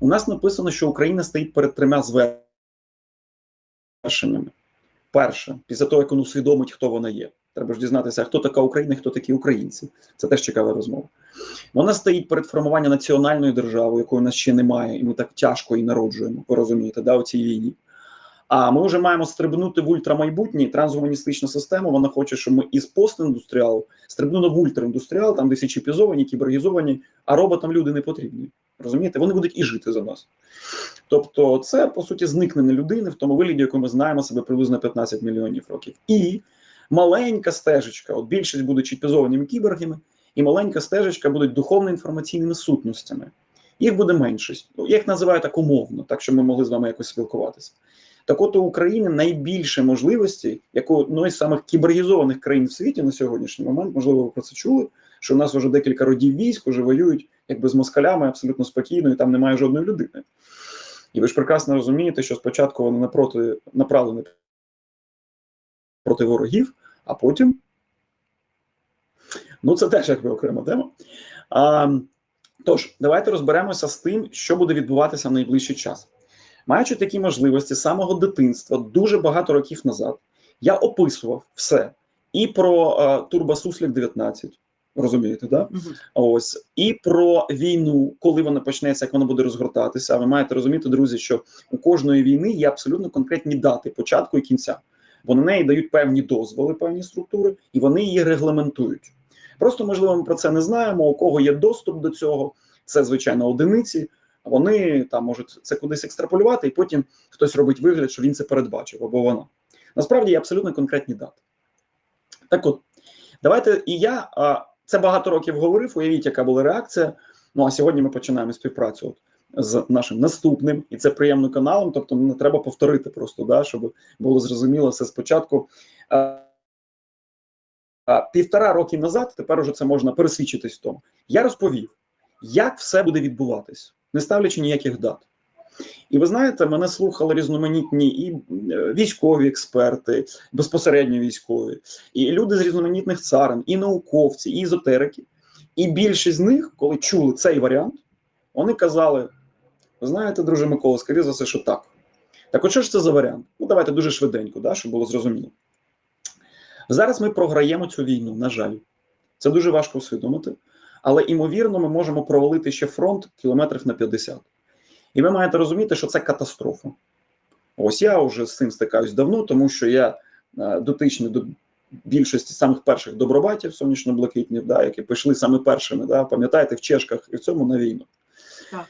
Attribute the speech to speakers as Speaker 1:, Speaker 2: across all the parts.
Speaker 1: У нас написано, що Україна стоїть перед трьома звершеннями. Перше, після того, як він усвідомить, хто вона є. Треба ж дізнатися, хто така Україна, хто такі українці. Це теж цікава розмова. Вона стоїть перед формуванням національної держави, якої у нас ще немає, і ми так тяжко її народжуємо. Ви розумієте, да, у цій війні. А ми вже маємо стрибнути в ультрамайбутнє, трансгуманістична система. Вона хоче, щоб ми із постіндустріалу стрибнули в ультраіндустріал, там десь чіпізовані, кібергізовані, а роботам люди не потрібні. Розумієте, вони будуть і жити за нас. Тобто, це по суті зникнення людини в тому вигляді, яку ми знаємо себе приблизно 15 мільйонів років. І маленька стежечка, от більшість будуть чіпізованими кібергами, і маленька стежечка будуть духовно-інформаційними сутностями. Їх буде меншість. Ну, Я їх називаю так умовно, так щоб ми могли з вами якось спілкуватися. Так от у України найбільше можливостей, як одної з самих кібергізованих країн в світі на сьогоднішній момент, можливо, ви про це чули, що в нас вже декілька родів військ вже воюють якби з москалями абсолютно спокійно, і там немає жодної людини. І ви ж прекрасно розумієте, що спочатку вони напроти направлені проти ворогів, а потім. Ну, це теж якби окрема тема. А, Тож, давайте розберемося з тим, що буде відбуватися в найближчий час. Маючи такі можливості з самого дитинства, дуже багато років назад, я описував все і про а, Турбосуслік 19, розумієте, да?
Speaker 2: Мгм.
Speaker 1: Ось і про війну, коли вона почнеться, як вона буде розгортатися. А ви маєте розуміти, друзі, що у кожної війни є абсолютно конкретні дати початку і кінця, бо на неї дають певні дозволи, певні структури, і вони її регламентують. Просто можливо, ми про це не знаємо. У кого є доступ до цього, це звичайно одиниці. Вони там можуть це кудись екстраполювати, і потім хтось робить вигляд, що він це передбачив або вона. Насправді є абсолютно конкретні дати. Так от, давайте і я а, це багато років говорив. Уявіть, яка була реакція. Ну а сьогодні ми починаємо співпрацю з нашим наступним, і це приємно каналом. Тобто, не треба повторити просто, да, щоб було зрозуміло все спочатку. Півтора роки назад, тепер уже це можна пересвідчитись в тому. Я розповів, як все буде відбуватись, не ставлячи ніяких дат. І ви знаєте, мене слухали різноманітні і військові експерти, безпосередньо військові, і люди з різноманітних царин, і науковці, і езотерики. І більшість з них, коли чули цей варіант, вони казали: знаєте, друже Микола, скоріше за все, що так. Так, от що ж це за варіант? Ну, давайте дуже швиденько, да, щоб було зрозуміло. Зараз ми програємо цю війну, на жаль. Це дуже важко усвідомити. Але ймовірно, ми можемо провалити ще фронт кілометрів на 50. І ви маєте розуміти, що це катастрофа. Ось я вже з цим стикаюсь давно, тому що я е, дотичний до більшості самих перших добробатів сонячно-блакитнів, да, які пішли саме першими, да, пам'ятаєте, в Чешках і в цьому на війну.
Speaker 2: Так.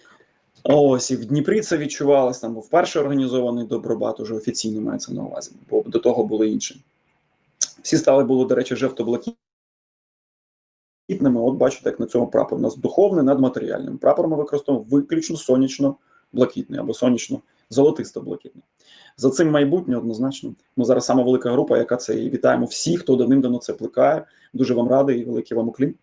Speaker 1: Ось і в Дніпрі це відчувалось, там був вперше організований добробат, уже офіційно мається на увазі, бо до того були інші. Всі стали були, до речі, жовто-блакитними. От бачите, як на цьому прапор. У нас духовний над матеріальним. Прапор ми використовуємо виключно сонячно-блакитний або сонячно-золотисто-блакитний. За цим майбутнє однозначно. Ми зараз сама велика група, яка це і вітаємо всіх, хто давним-давно це плекає. Дуже вам радий і великий вам уклін.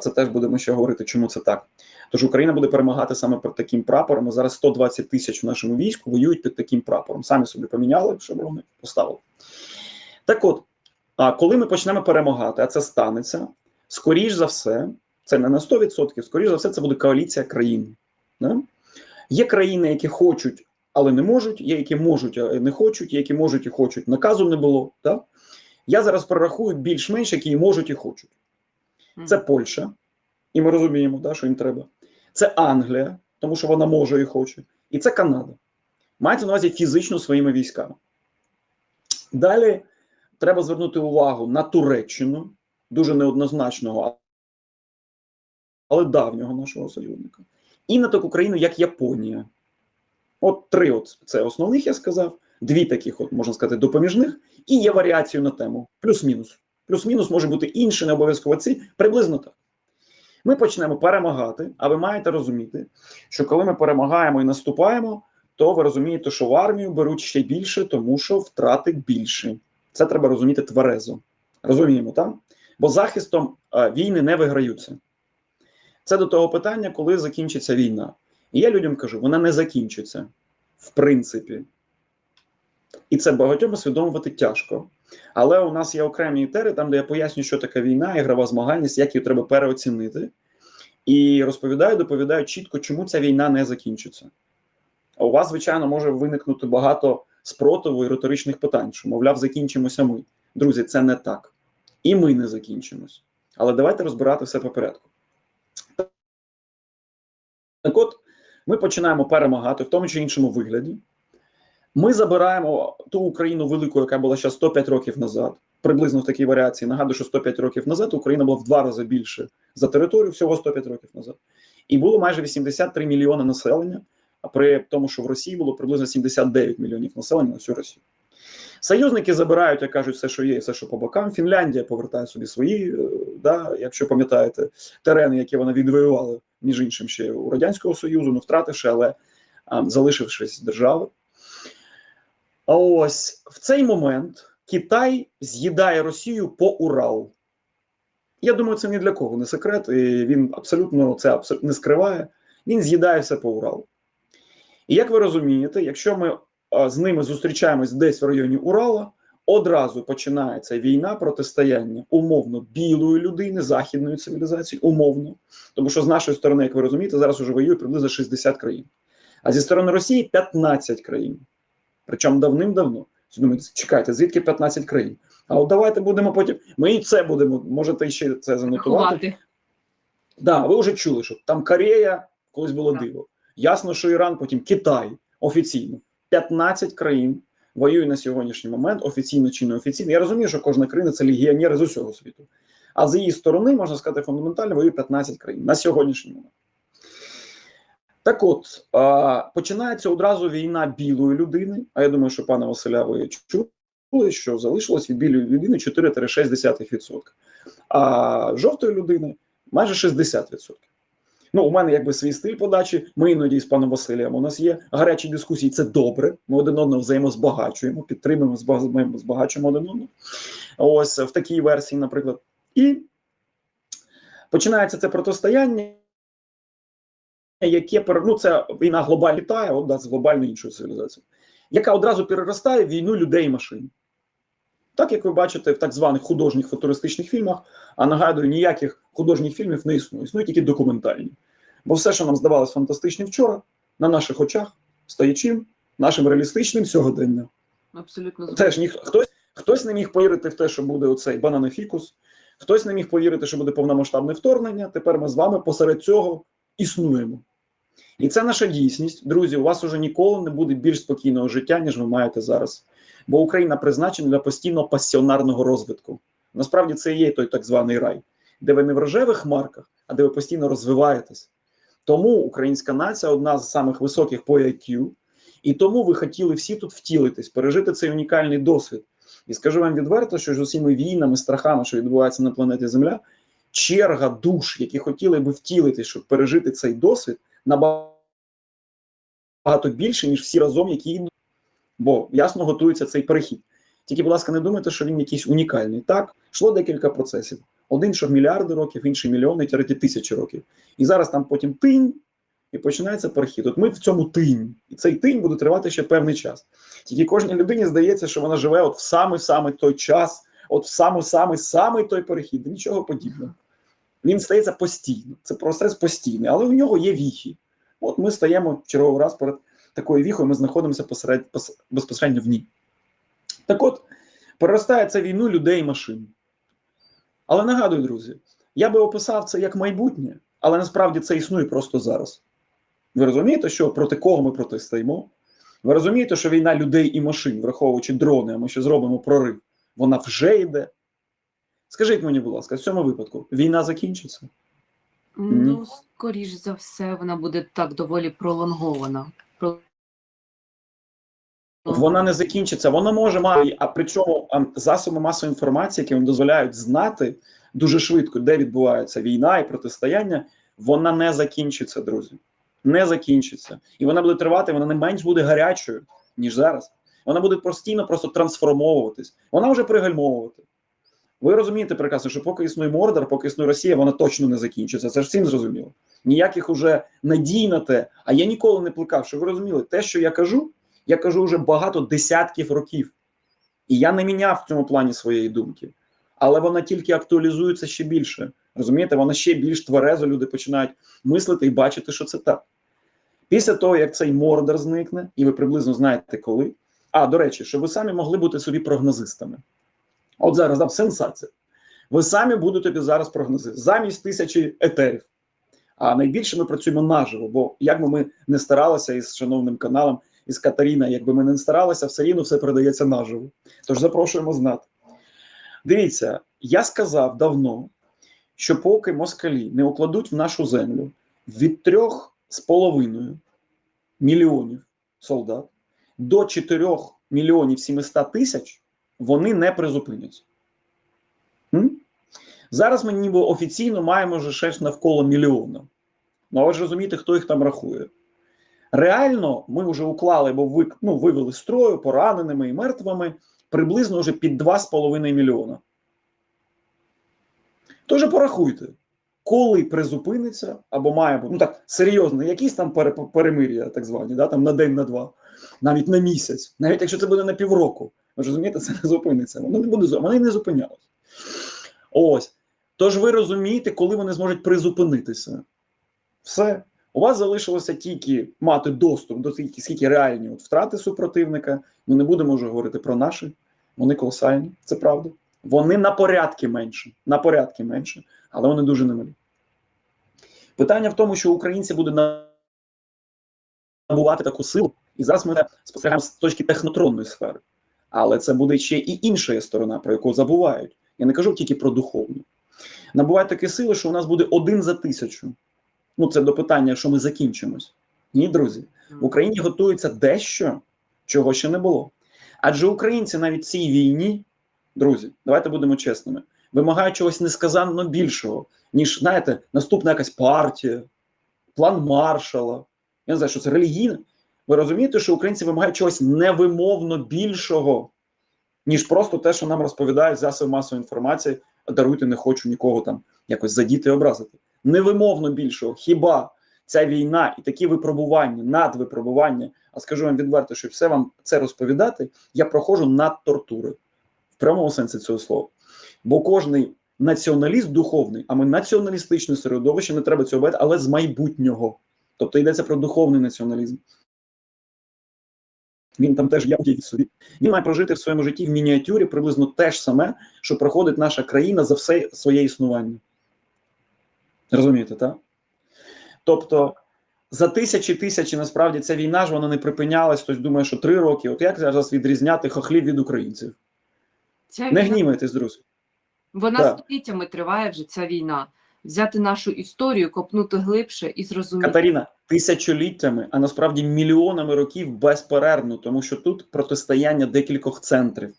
Speaker 1: Це теж будемо ще говорити, чому це так. Тож Україна буде перемагати саме під таким прапором. Зараз 120 тисяч в нашому війську воюють під таким прапором. Самі собі поміняли, щоб вони поставили. Так от, а коли ми почнемо перемагати, а це станеться, скоріш за все, це не на 100%, скоріш за все, це буде коаліція країн. Не? Є країни, які хочуть, але не можуть, є які можуть, а не хочуть, є які можуть і хочуть. Наказу не було. Так? Я зараз перерахую більш-менш, які можуть і хочуть. Це Польща, і ми розуміємо, да, що їм треба. Це Англія, тому що вона може і хоче. І це Канада. Мається на увазі фізично своїми військами. Далі треба звернути увагу на Туреччину, дуже неоднозначного, але давнього нашого союзника. І на таку країну, як Японія. От три от це основних я сказав, дві таких, от можна сказати, допоміжних, і є варіацію на тему. Плюс-мінус. Плюс-мінус може бути інші, не обов'язково ці, приблизно так. Ми почнемо перемагати, а ви маєте розуміти, що коли ми перемагаємо і наступаємо, то ви розумієте, що в армію беруть ще більше, тому що втрати більше. Це треба розуміти тверезо. Розуміємо, так? Бо захистом війни не виграються. Це до того питання, коли закінчиться війна. І я людям кажу, вона не закінчиться, в принципі. І це багатьом усвідомувати тяжко. Але у нас є окремі етери, там, де я пояснюю, що таке війна, ігрова змагальність, як її треба переоцінити. і розповідаю, доповідаю чітко, чому ця війна не закінчиться. А у вас, звичайно, може виникнути багато спротиву і риторичних питань, що, мовляв, закінчимося ми. Друзі, це не так. І ми не закінчимось. Але давайте розбирати все по порядку. Так от, ми починаємо перемагати в тому чи іншому вигляді. Ми забираємо ту Україну велику, яка була ще 105 років назад, приблизно в такій варіації. Нагадую, що 105 років назад Україна була в два рази більше за територію, всього 105 років назад. І було майже 83 мільйони населення, а при тому, що в Росії було приблизно 79 мільйонів населення на всю Росію. Союзники забирають, як кажуть, все, що є, все, що по бокам. Фінляндія повертає собі свої, е, да, якщо пам'ятаєте, терени, які вона відвоювала, між іншим, ще у Радянського Союзу, не втративши, але залишившись держави. А ось в цей момент Китай з'їдає Росію по Уралу. Я думаю, це ні для кого не секрет, і він абсолютно це не скриває. Він з'їдає все по Уралу. І як ви розумієте, якщо ми з ними зустрічаємось десь в районі Урала, одразу починається війна протистояння умовно білої людини, західної цивілізації, умовно. Тому що з нашої сторони, як ви розумієте, зараз уже воює приблизно 60 країн. А зі сторони Росії 15 країн. Причому давним-давно. Думаєте, чекайте, звідки 15 країн? А от давайте будемо потім. Ми і це будемо, можете ще це занотувати.
Speaker 2: Рахувати.
Speaker 1: Да, ви вже чули, що там Корея колись було
Speaker 2: Так.
Speaker 1: диво. Ясно, що Іран, потім Китай офіційно. 15 країн воює на сьогоднішній момент, офіційно чи неофіційно. Я розумію, що кожна країна це легіонери з усього світу. А з її сторони, можна сказати, фундаментально воює 15 країн на сьогоднішній момент. Так от, починається одразу війна білої людини. А я думаю, що пане Василя, ви чули, що залишилось від білої людини 4-6%. А жовтої людини майже 60%. Ну, у мене якби свій стиль подачі. Ми іноді з паном Василієм. У нас є гарячі дискусії. Це добре. Ми один одного взаємозбагачуємо, підтримуємо, збагачуємо один одного. Ось в такій версії, наприклад. І починається це протистояння, яке ну, це війна глобальна Китаю, от, да, з глобальною іншою цивілізацією, яка одразу переростає в війну людей і машин. Так як ви бачите в так званих художніх футуристичних фільмах, а нагадую, ніяких художніх фільмів не існує, існують тільки документальні. Бо все, що нам здавалось фантастичним вчора, на наших очах стає чим? Нашим реалістичним сьогодення.
Speaker 2: Абсолютно.
Speaker 1: Теж ніх, хтось, хтось не міг повірити в те, що буде оцей бананофікус, хтось не міг повірити, що буде повномасштабне вторгнення. Тепер ми з вами посеред цього існуємо. І це наша дійсність. Друзі, у вас уже ніколи не буде більш спокійного життя, ніж ви маєте зараз. Бо Україна призначена для постійного пасіонарного розвитку. Насправді це і є той так званий рай, де ви не в рожевих марках, а де ви постійно розвиваєтесь. Тому українська нація одна з самих високих по IQ, і тому ви хотіли всі тут втілитись, пережити цей унікальний досвід. І скажу вам відверто, що з усіма війнами, страхами, що відбуваються на планеті Земля, черга душ, які хотіли би втілитись, щоб пережити цей досвід, набагато більше, ніж всі разом, які йдуть. Бо ясно готується цей перехід. Тільки, будь ласка, не думайте, що він якийсь унікальний. Так, йшло декілька процесів. Один, що мільярди років, інший мільйони, тільки тисячі років. І зараз там потім тинь, і починається перехід. От ми в цьому тинь, і цей тинь буде тривати ще певний час. Тільки кожній людині здається, що вона живе от в самий-самий той час, от в самий-самий-самий той перехід. Нічого подібного. Він стається постійно. Це процес постійний, але у нього є віхи. От ми стаємо черговий раз перед такою віхою, ми знаходимося посеред, пос- безпосередньо в ній. Так от, переростає це війну людей і машин. Але нагадую, друзі, я би описав це як майбутнє, але насправді це існує просто зараз. Ви розумієте, що проти кого ми протистоїмо? Ви розумієте, що війна людей і машин, враховуючи дрони, а ми ще зробимо прорив, вона вже йде. Скажіть мені, будь ласка, в цьому випадку війна закінчиться?
Speaker 2: Ну, скоріш за все, вона буде так доволі пролонгована.
Speaker 1: Вона не закінчиться, вона може мати, а причому а, засоби масової інформації, які вам дозволяють знати дуже швидко, де відбувається війна і протистояння, вона не закінчиться, друзі. Не закінчиться. І вона буде тривати, вона не менш буде гарячою, ніж зараз. Вона буде постійно просто трансформовуватись. Вона вже пригальмовувати. Ви розумієте прекрасно, що поки існує Мордор, поки існує Росія, вона точно не закінчиться. Це ж всім зрозуміло. Ніяких уже надій на те. А я ніколи не плекав, що ви розуміли, те, що я кажу, я кажу вже багато десятків років. І я не міняв в цьому плані своєї думки. Але вона тільки актуалізується ще більше. Розумієте, воно ще більш тверезо люди починають мислити і бачити, що це так. Після того, як цей мордер зникне, і ви приблизно знаєте коли. А, до речі, щоб ви самі могли бути собі прогнозистами. От зараз дам сенсація. Ви самі будете зараз прогнозисти замість тисячі етерів. А найбільше ми працюємо наживо, бо як би ми не старалися із шановним каналом, із Катаріна, якби ми не старалися, все рівно все передається наживо. Тож запрошуємо знати. Дивіться, я сказав давно, що поки москалі не укладуть в нашу землю від трьох з половиною мільйонів солдат до 4 мільйонів 700 тисяч, вони не призупиняться. М? Зараз ми ніби офіційно маємо вже щось навколо мільйона. Ну, а ви ж розумієте, хто їх там рахує. Реально, ми вже уклали, бо ви, ну, вивели строю пораненими і мертвими приблизно вже під 2,5 мільйона. Тож порахуйте, коли призупиниться, або має бути, ну так, серйозно, якісь там перемир'я, так звані, да, там на день, на два, навіть на місяць, навіть якщо це буде на півроку, ви розумієте, це не зупиниться. Воно не буде вони не зупинялись. Ось. Тож ви розумієте, коли вони зможуть призупинитися. Все. У вас залишилося тільки мати доступ до тільки скільки реальні от втрати супротивника. Ми не будемо вже говорити про наші. Вони колосальні, це правда. Вони на порядки менше, на порядки менше, але вони дуже немалі. Питання в тому, що українці будуть набувати таку силу, і зараз ми спостерігаємо з точки технотронної сфери. Але це буде ще і інша сторона, про яку забувають. Я не кажу тільки про духовну. Набувають такі сили, що у нас буде один за тисячу. Ну, це до питання, що ми закінчимось. Ні, друзі. В Україні готується дещо, чого ще не було. Адже українці навіть в цій війні, друзі, давайте будемо чесними, вимагають чогось несказанно більшого, ніж, знаєте, наступна якась партія, план маршала. Я не знаю, що це релігійне. Ви розумієте, що українці вимагають чогось невимовно більшого, ніж просто те, що нам розповідають засоби масової інформації, даруйте, не хочу нікого там якось задіти і образити. Невимовно більшого. Хіба ця війна і такі випробування, надвипробування, а скажу вам відверто, що все вам це розповідати, я проходжу над тортури в прямому сенсі цього слова. Бо кожний націоналіст духовний, а ми націоналістичне середовище, не треба цього бачити, але з майбутнього. Тобто йдеться про духовний націоналізм. Він там теж є в собі. Він має прожити в своєму житті в мініатюрі приблизно те ж саме, що проходить наша країна за все своє існування. Розумієте, так? Тобто за тисячі тисячі насправді ця війна ж вона не припинялась. Хтось думає, що три роки. От як зараз відрізняти хохлів від українців?
Speaker 2: Ця
Speaker 1: Не
Speaker 2: війна,
Speaker 1: гнівайтесь, друзі.
Speaker 2: вона
Speaker 1: Так.
Speaker 2: століттями триває вже ця війна. Взяти нашу історію, копнути глибше і зрозуміти.
Speaker 1: Катаріна, тисячоліттями, а насправді мільйонами років безперервно, тому що тут протистояння декількох центрів.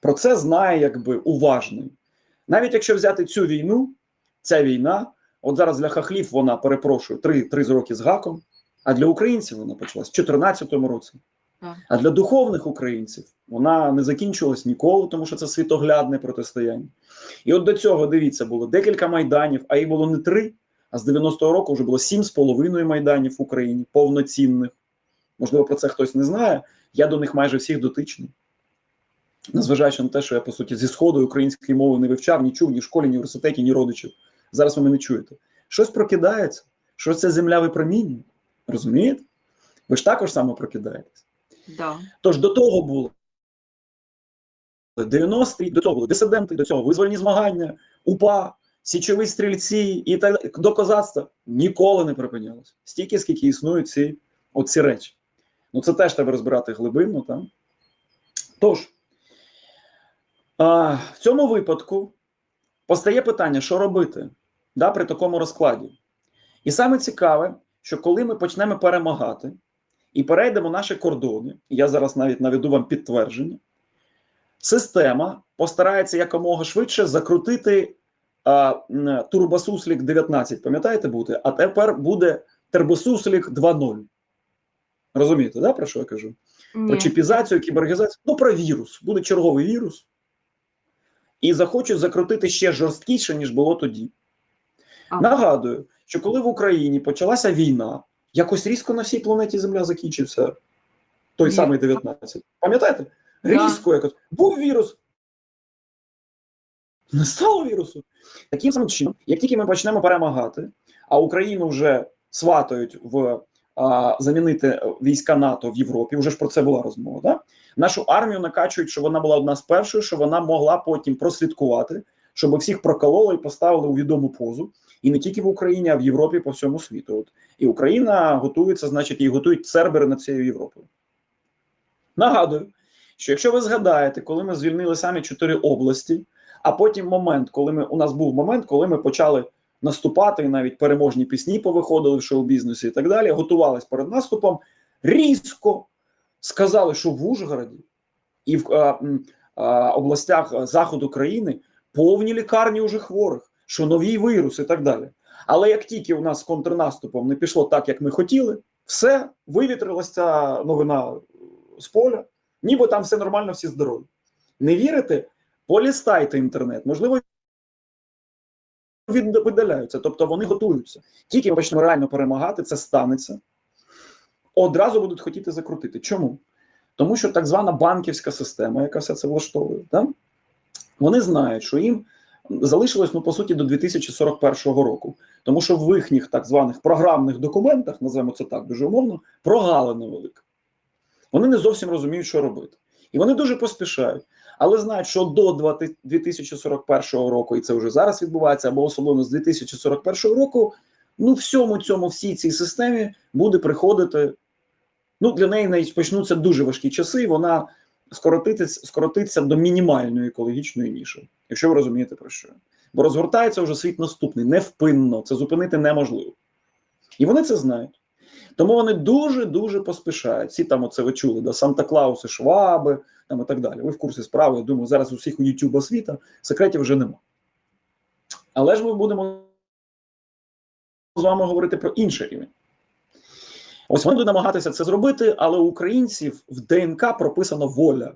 Speaker 1: Про це знає якби уважний. Навіть якщо взяти цю війну, ця війна, от зараз для хахлів вона перепрошую три, три роки з гаком, а для українців вона почалась в 2014 році. А для духовних українців вона не закінчилась ніколи, тому що це світоглядне протистояння. І от до цього дивіться, було декілька майданів, а їх було не три, а з 90-го року вже було сім з половиною майданів в Україні, повноцінних. Можливо, про це хтось не знає. Я до них майже всіх дотичний. Незважаючи на те, що я, по суті, зі сходу української мови не вивчав, ні чув, ні в школі, ні в університеті, ні родичів. Зараз ви мене чуєте. Щось прокидається, щось це земля випромінює. Розумієте? Ви ж також само прокидаєтесь.
Speaker 2: Да.
Speaker 1: Тож до того було 90-ті, до цього були дисиденти, до цього визвольні змагання, УПА, січові стрільці і так далі. до козацтва ніколи не припинялося. Стільки, скільки існують ці, оці речі. Ну це теж треба розбирати глибинно. Там. Тож, а, в цьому випадку постає питання, що робити да, при такому розкладі. І саме цікаве, що коли ми почнемо перемагати і перейдемо наші кордони, я зараз навіть наведу вам підтвердження, система постарається якомога швидше закрутити а, турбосуслік 19, пам'ятаєте бути? А тепер буде тербосуслік 2.0. Розумієте, да, про що я кажу? Про чіпізацію, кібергізацію, ну про вірус. Буде черговий вірус. І захочуть закрутити ще жорсткіше, ніж було тоді.
Speaker 2: Ага.
Speaker 1: Нагадую, що коли в Україні почалася війна, якось різко на всій планеті Земля закінчився той
Speaker 2: Ні.
Speaker 1: самий 19. Пам'ятаєте?
Speaker 2: Да.
Speaker 1: Різко якось. Був вірус. Не стало вірусу. Таким самим чином, як тільки ми почнемо перемагати, а Україну вже сватають в а, замінити війська НАТО в Європі, вже ж про це була розмова. Да? Нашу армію накачують, щоб вона була одна з перших, щоб вона могла потім прослідкувати, щоб всіх прокололи і поставили у відому позу. І не тільки в Україні, а в Європі по всьому світу. От і Україна готується, значить, її готують цербери над цією Європою. Нагадую, що якщо ви згадаєте, коли ми звільнили самі чотири області, а потім момент, коли ми у нас був момент, коли ми почали наступати, і навіть переможні пісні повиходили в шоу-бізнесі і так далі, готувались перед наступом, різко сказали, що в Ужгороді і в а, а, областях заходу країни повні лікарні уже хворих, що новий вірус і так далі. Але як тільки у нас з контрнаступом не пішло так, як ми хотіли, все вивітрилася ця новина з поля, ніби там все нормально, всі здорові. Не вірите? Полістайте інтернет, можливо, видаляються, тобто вони готуються. Тільки ми почнемо реально перемагати, це станеться. Одразу будуть хотіти закрутити. Чому? Тому що так звана банківська система, яка все це влаштовує, да? Вони знають, що їм залишилось, ну, по суті, до 2041 року. Тому що в їхніх так званих програмних документах, називаємо це так дуже умовно, прогалина велика. Вони не зовсім розуміють, що робити. І вони дуже поспішають. Але знають, що до 2041 року, і це вже зараз відбувається, або особливо з 2041 року, ну, всьому цьому, всій цій системі буде приходити. Ну, для неї почнуться дуже важкі часи, вона скоротиться, скоротиться до мінімальної екологічної ніші, якщо ви розумієте про що. Бо розгортається вже світ наступний, невпинно, це зупинити неможливо. І вони це знають. Тому вони дуже-дуже поспішають. Всі там оце ви чули, да, Санта-Клауси, Шваби там і так далі. Ви в курсі справи, я думаю, зараз у всіх у Ютуба світа секретів вже нема. Але ж ми будемо з вами говорити про інший рівень. Ось вони будуть намагатися це зробити, але у українців в ДНК прописана воля.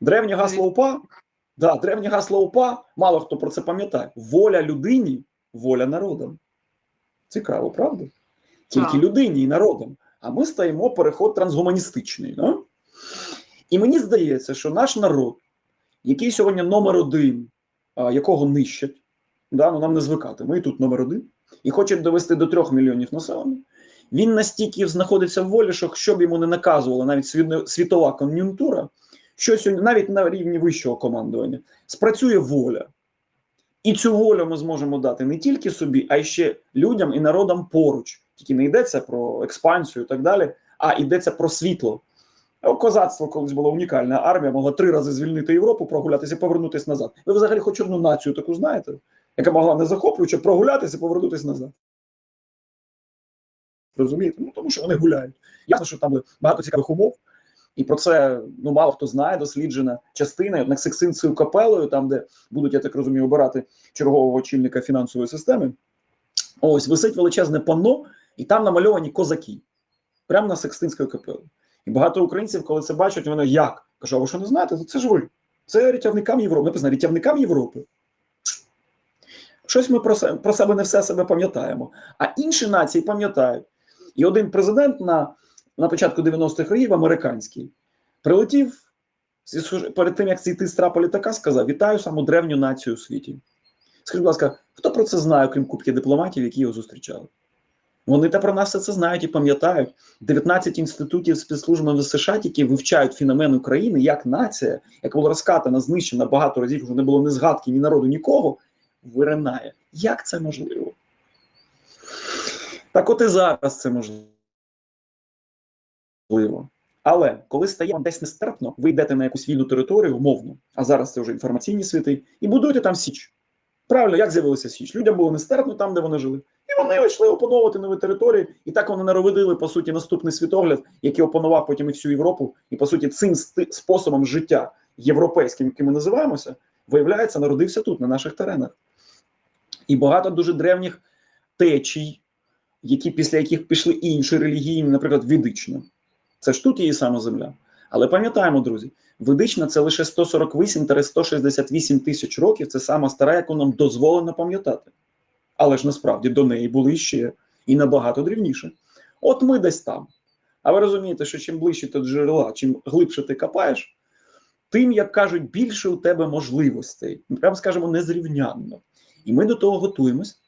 Speaker 1: Древнє гасло УПА, да, древнє гасло УПА, мало хто про це пам'ятає. Воля людині, воля народам. Цікаво, правда? Тільки людині і народам. А ми стаємо переход трансгуманістичний. Да? І мені здається, що наш народ, який сьогодні номер один, якого нищать, да? ну нам не звикати, ми і тут номер один, і хочуть довести до трьох мільйонів населення, він настільки знаходиться в волі, що щоб йому не наказувала навіть світова кон'юнктура, що сьогодні навіть на рівні вищого командування спрацює воля. І цю волю ми зможемо дати не тільки собі, а й ще людям і народам поруч. Тільки не йдеться про експансію і так далі, а йдеться про світло. Козацтво колись була унікальна армія, могла три рази звільнити Європу, прогулятися і повернутися назад. Ви взагалі хоч одну націю таку знаєте, яка могла не захоплюючи прогулятися і повернутися назад. Розумієте? Ну тому що вони гуляють. Ясно, що там багато цікавих умов, і про це ну мало хто знає, досліджена частина на Сиксинською капелою, там, де будуть, я так розумію, обирати чергового очільника фінансової системи. Ось висить величезне панно, і там намальовані козаки. Прямо на Секстинської капели. І багато українців, коли це бачать, вони як? Кажу, а ви що не знаєте? Це ж ви. Це рятівникам Європи. Написано рятівникам Європи. Щось ми про, се- про себе не все себе пам'ятаємо. А інші нації пам'ятають. І один президент на, на початку 90-х років, американський, прилетів перед тим, як зійти з трапа літака, сказав: Вітаю саму древню націю у світі. Скажіть, будь ласка, хто про це знає, крім кубки дипломатів, які його зустрічали? Вони та про нас все це знають і пам'ятають. 19 інститутів спецслужби США, які вивчають феномен України як нація, яка була розкатана, знищена багато разів, вже не було ні згадки, ні народу, нікого, виринає. Як це можливо? Так от і зараз це можливо. Але коли стає вам десь нестерпно, ви йдете на якусь вільну територію, умовно, а зараз це вже інформаційні світи, і будуєте там Січ. Правильно, як з'явилася Січ? Людям було нестерпно там, де вони жили. І вони йшли опановувати нові території, і так вони народили, по суті, наступний світогляд, який опанував потім і всю Європу. І, по суті, цим способом життя європейським, яким ми називаємося, виявляється, народився тут, на наших теренах. І багато дуже древніх течій, які після яких пішли інші релігійні, наприклад, ведична. Це ж тут її сама земля. Але пам'ятаємо, друзі, ведична це лише 148-168 тисяч років. Це сама стара, яку нам дозволено пам'ятати. Але ж насправді до неї були ще і набагато дрівніше. От ми десь там. А ви розумієте, що чим ближче до джерела, чим глибше ти копаєш, тим, як кажуть, більше у тебе можливостей. Прямо скажемо незрівнянно. І ми до того готуємось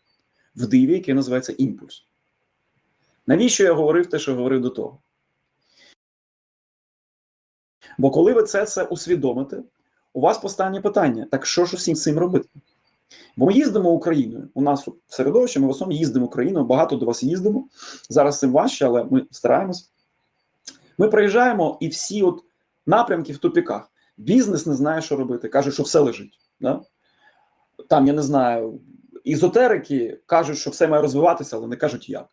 Speaker 1: в диві, яке називається імпульс. Навіщо я говорив те, що говорив до того? Бо коли ви це все усвідомите, у вас постане питання: так що ж усім цим робити? Бо ми їздимо Україною. У нас середовищі, ми в основному їздимо Україною, багато до вас їздимо. Зараз цим важче, але ми стараємось. Ми приїжджаємо і всі от напрямки в тупіках. Бізнес не знає, що робити, каже, що все лежить. Да? Там, я не знаю, ізотерики кажуть, що все має розвиватися, але не кажуть як.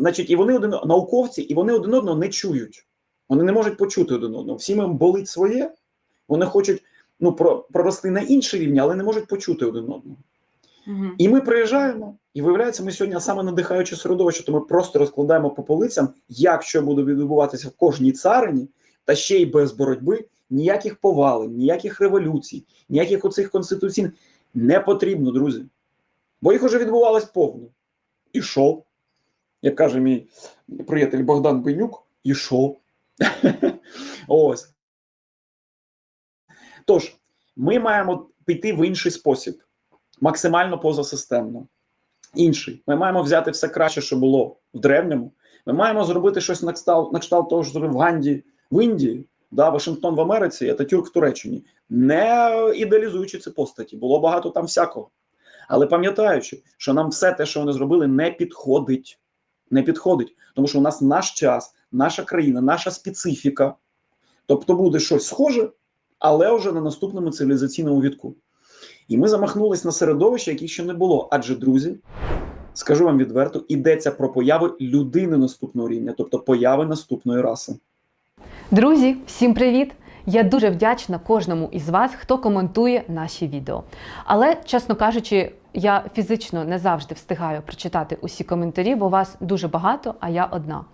Speaker 1: Значить, і вони один науковці, і вони один одного не чують. Вони не можуть почути один одного. Всім їм болить своє, вони хочуть ну, про, прорости на інший рівні, але не можуть почути один одного.
Speaker 2: Мгм.
Speaker 1: І ми приїжджаємо, і виявляється, ми сьогодні саме надихаючи середовище, то ми просто розкладаємо по полицям, як що буде відбуватися в кожній царині, та ще й без боротьби, ніяких повалень, ніяких революцій, ніяких оцих конституційних не потрібно, друзі. Бо їх уже відбувалось повно. І що? Як каже мій приятель Богдан Бенюк, і що? Ось. Тож, ми маємо піти в інший спосіб, максимально позасистемно. Інший. Ми маємо взяти все краще, що було в древньому. Ми маємо зробити щось на кшталт, на кшталт того, що зробив Ганді в Індії, да, Вашингтон в Америці, а Татюрк в Туреччині. Не ідеалізуючи ці постаті, було багато там всякого. Але пам'ятаючи, що нам все те, що вони зробили, не підходить. Не підходить. Тому що у нас наш час, наша країна, наша специфіка. Тобто буде щось схоже, але вже на наступному цивілізаційному вітку. І ми замахнулись на середовище, яких ще не було. Адже, друзі, скажу вам відверто, йдеться про появи людини наступного рівня, тобто появи наступної раси.
Speaker 3: Друзі, всім привіт! Я дуже вдячна кожному із вас, хто коментує наші відео. Але, чесно кажучи, я фізично не завжди встигаю прочитати усі коментарі, бо вас дуже багато, а я одна.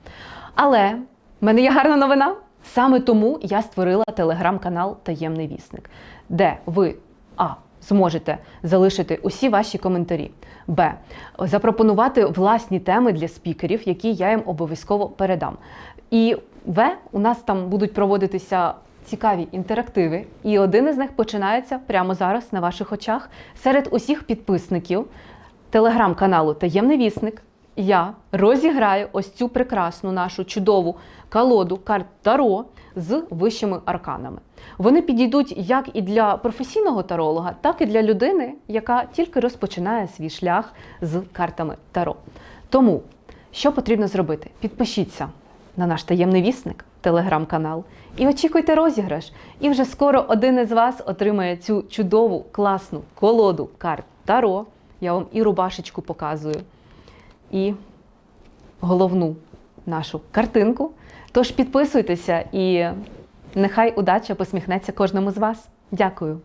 Speaker 3: Але в мене є гарна новина. Саме тому я створила телеграм-канал Таємний вісник, де ви а. Зможете залишити усі ваші коментарі. Б. Запропонувати власні теми для спікерів, які я їм обов'язково передам. І В. У нас там будуть проводитися цікаві інтерактиви, і один із них починається прямо зараз на ваших очах. Серед усіх підписників телеграм-каналу Таємний вісник я розіграю ось цю прекрасну нашу чудову колоду карт Таро з вищими арканами. Вони підійдуть як і для професійного таролога, так і для людини, яка тільки розпочинає свій шлях з картами Таро. Тому, що потрібно зробити? Підпишіться на наш таємний вісник, телеграм-канал, і очікуйте розіграш. І вже скоро один із вас отримає цю чудову, класну колоду карт Таро. Я вам і рубашечку показую, і головну нашу картинку. Тож підписуйтеся і нехай удача посміхнеться кожному з вас. Дякую.